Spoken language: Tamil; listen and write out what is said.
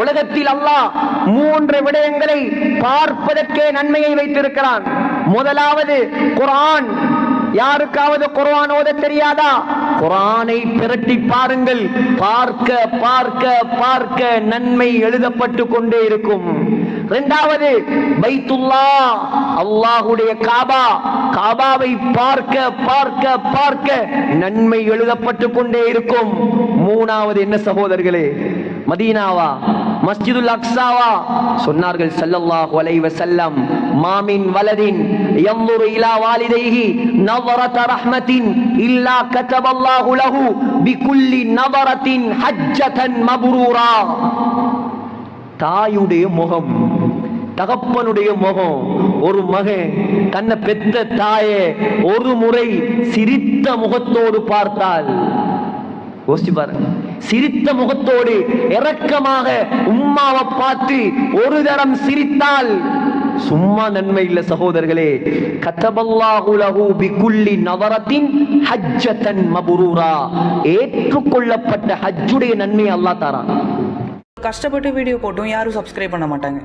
உலகத்தில் அல்லாஹ் மூன்று விடயங்களை பார்ப்பதற்கே நன்மையை வைத்திருக்கிறான். முதலாவது குரான் யாருக்காவது குரான் ஓத தெரியாதா? குரானை பிரட்டி பாருங்கள். பார்க்க பார்க்க பார்க்க நன்மை எழுதப்பட்டு கொண்டே இருக்கும். இரண்டாவது பைத்துல்லா அல்லாஹுடைய காபா. காபாவை பார்க்க பார்க்க பார்க்க நன்மை எழுதப்பட்டு கொண்டே இருக்கும். மூணாவது என்ன சகோதரர்களே? மதீனாவா? மஸ்ஜிதுல் அக்ஸாவா சொன்னார்கள் சல்லல்லாஹு அலைஹி வஸல்லம் மாமின் வலதின் யன்துரு இலா வாலிதைஹி நவரத ரஹ்மத்தின் இல்லா கதபல்லாஹு லஹு பிகுல்லி நவரத்தின் ஹஜ்ஜதன் மப்ரூரா. தாயுடைய முகம் தகப்பனுடைய முகம் ஒரு மகன் தன்னை பெத்த தாயே ஒரு முறை சிரித்த முகத்தோடு பார்த்தால் யோசிச்சு பாருங்க. சிரித்த முகத்தோடு இரக்கமாக உம்மாவை பார்த்து ஒரு தரம் சிரித்தால் சும்மா நன்மை இல்ல சகோதரர்களே. கதபல்லாஹு லஹு பிகுல்லி நவரத்தின் ஹஜ்ஜத்தன் மபுரூரா. ஏற்றுக்கொள்ளப்பட்ட ஹஜ்ஜுடைய நன்மை அல்லாஹ் தரான் கஷ்டப்பட்டு வீடியோ போட்டும் யாரும் சப்ஸ்கிரைப் பண்ண மாட்டாங்க.